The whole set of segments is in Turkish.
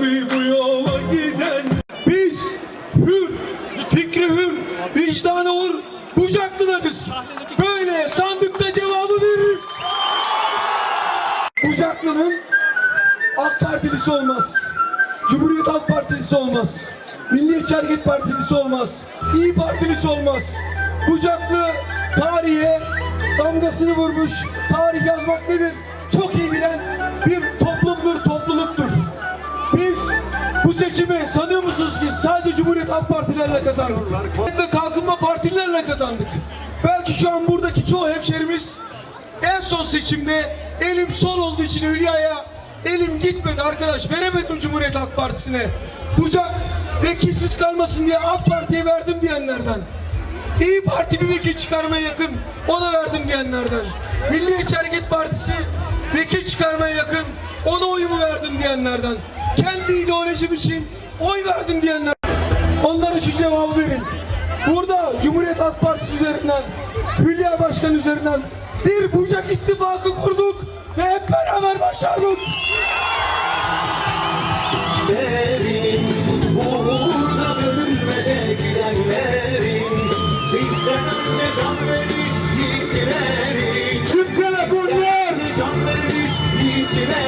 Mi bu yola giden Biz hür, fikri hür, vicdanı hür, Bucaklılarız. Böyle sandıkta cevabı veririz. Bucaklı'nın AK Partilisi olmaz. Cumhuriyet Halk Partilisi olmaz. Milliyetçi Hareket Partilisi olmaz. İyi Partilisi olmaz. Bucaklı tarihe damgasını vurmuş. Tarih yazmak nedir? Çok iyi bilen bir. Biz bu seçimi sanıyor musunuz ki sadece Cumhuriyet Halk Partilerle kazandık? Ve Kalkınma Partilerle kazandık. Belki şu an buradaki çoğu hemşerimiz en son seçimde elim sol olduğu için Hülya'ya elim gitmedi arkadaş veremedim Cumhuriyet Halk Partisi'ne. Bucak vekilsiz kalmasın diye AK Parti'ye verdim diyenlerden. İyi Parti bir vekil çıkarmaya yakın ona verdim diyenlerden. Milliyetçi Hareket Partisi vekil çıkarmaya yakın ona oyumu verdim diyenlerden. Kendi ideolojim için oy verdim diyenler. Onlara şu cevabı verin. Burada Cumhuriyet Halk Partisi üzerinden, Hülya Başkan üzerinden bir bucak ittifakı kurduk ve hep beraber başardık. gidenlerin Uğruna bölünmeze gidenlerin Bizden önce can vermiş yiğitlerin Tüm telefonlar Bizden önce can vermiş yiğitlerin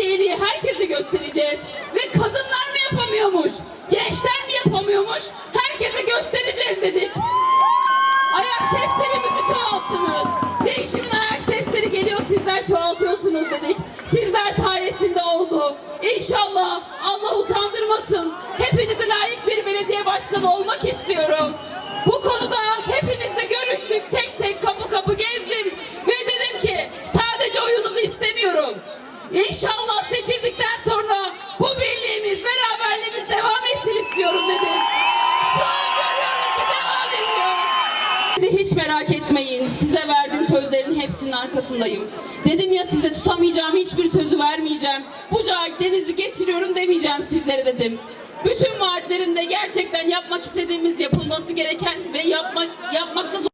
Belediyeliği herkese göstereceğiz. Ve kadınlar mı yapamıyormuş? Gençler mi yapamıyormuş? Herkese göstereceğiz dedik. Ayak seslerimizi çoğalttınız. Değişimin ayak sesleri geliyor sizler çoğaltıyorsunuz dedik. Sizler sayesinde oldu. İnşallah Allah utandırmasın. Hepinize layık bir belediye başkanı olmak istiyorum. Merak etmeyin. Size verdiğim sözlerin hepsinin arkasındayım. Dedim ya size tutamayacağım hiçbir sözü vermeyeceğim. Bucağı denizi getiriyorum demeyeceğim sizlere dedim. Bütün vaatlerimde gerçekten yapmak istediğimiz yapılması gereken ve yapmak yapmakta zor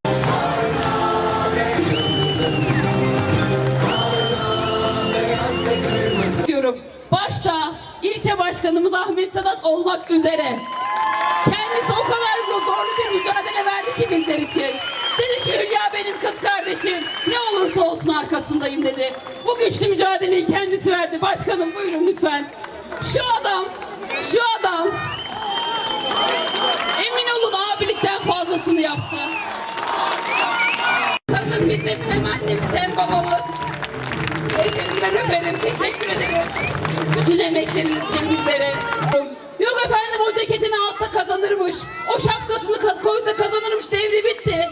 istiyorum. Başta ilçe başkanımız Ahmet Sedat olmak üzere. Kendisi o kadar zor- zorlu bir mücadele verdi ki bizler için. Dedi ki Hülya benim kız kardeşim. Ne olursa olsun arkasındayım dedi. Bu güçlü mücadeleyi kendisi verdi. Başkanım buyurun lütfen. Şu adam, şu adam emin olun abilikten fazlasını yaptı. Kadın bizim hem annemiz hem babamız. Ellerinden öperim, teşekkür ederim. Bütün emekleriniz için bizlere. Yok efendim o ceketini alsa kazanırmış. O şapkasını koysa kazanırmış devri bitti.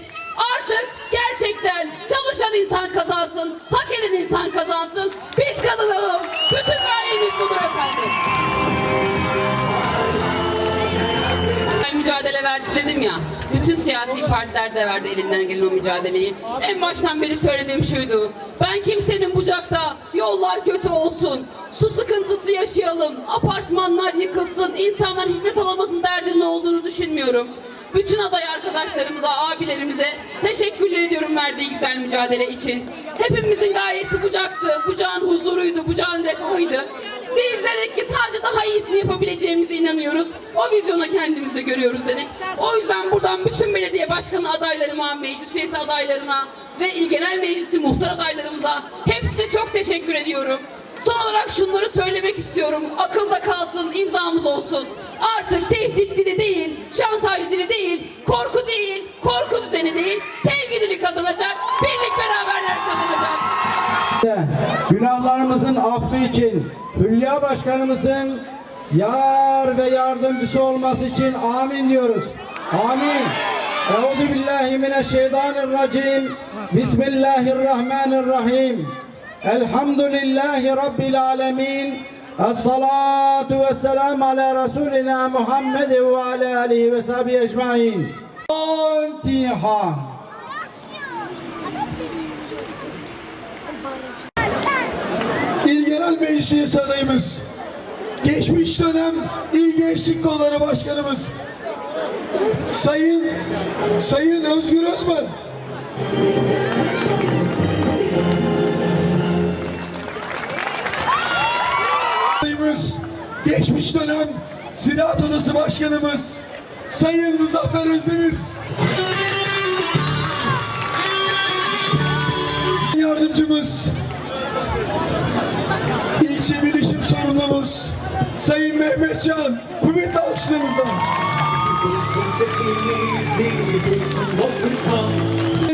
Artık gerçekten çalışan insan kazansın, hak eden insan kazansın. Biz kazanalım. Bütün gayemiz budur efendim. Ben mücadele verdik dedim ya. Bütün siyasi partiler de verdi elinden gelen o mücadeleyi. En baştan beri söylediğim şuydu. Ben kimsenin bucakta yollar kötü olsun, su sıkıntısı yaşayalım, apartmanlar yıkılsın, insanlar hizmet alamasın derdinin olduğunu düşünmüyorum. Bütün aday arkadaşlarımıza, abilerimize teşekkürler ediyorum verdiği güzel mücadele için. Hepimizin gayesi bucaktı. Bucağın huzuruydu, bucağın refahıydı. Biz dedik ki sadece daha iyisini yapabileceğimize inanıyoruz. O vizyona kendimizde görüyoruz dedik. O yüzden buradan bütün belediye başkanı adaylarıma, meclis üyesi adaylarına ve il genel meclisi muhtar adaylarımıza hepsine çok teşekkür ediyorum. Son olarak şunları söylemek istiyorum. Akılda kalsın, imzamız olsun. Artık tehdit dili değil, şantaj dili değil, korku değil, korku düzeni değil, sevgi dili kazanacak, birlik beraberler kazanacak. Günahlarımızın affı için Hülya Başkanımızın yar ve yardımcısı olması için amin diyoruz. Amin. Euzu billahi mineşşeytanirracim. Bismillahirrahmanirrahim. Elhamdülillahi Rabbil alemin. Es-salatu ve selam ala Resulina Muhammed ve ala alihi ve sahbihi ecmain. Fatiha. İl Genel Meclis adayımız, geçmiş dönem İl Gençlik Kolları Başkanımız, Sayın Sayın Özgür Özmen. Adayımız, geçmiş dönem Ziraat Odası Başkanımız, Sayın Muzaffer Özdemir. Yardımcımız, İlçe Bilişim Sorumlumuz Sayın Mehmetcan kuvvetli alkışlarınızla.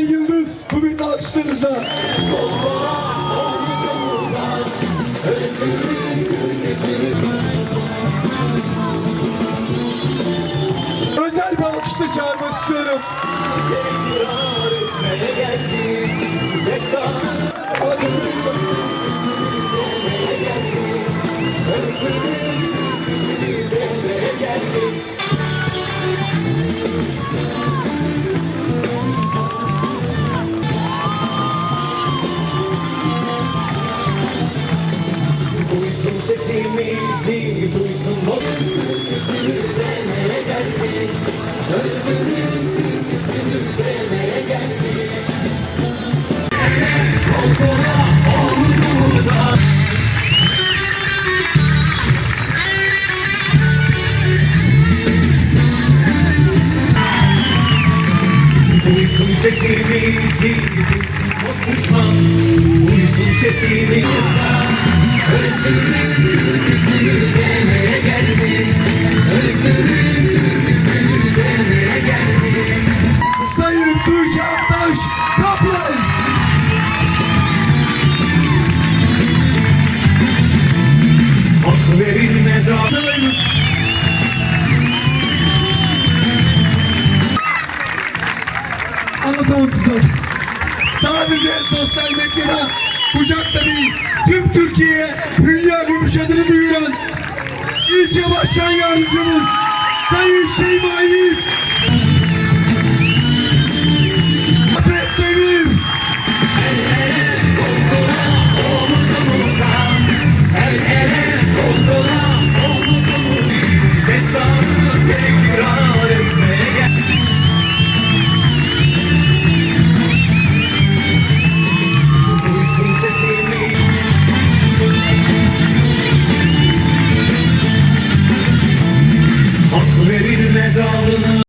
Yıldız kuvvetli alkışlarınızla. Özgürlük Özel bir alkışla çağırmak istiyorum. Duysun sesimizi, duysun dost düşman. Duysun sesimizi Özgürlük verilmez adayımız Anlatamadım zaten. Sadece sosyal medyada kucakta değil tüm Türkiye'ye Hülya Gümüş adını duyuran ilçe başkan yardımcımız Sayın Şeyma Yiğit. Ahmet Demir.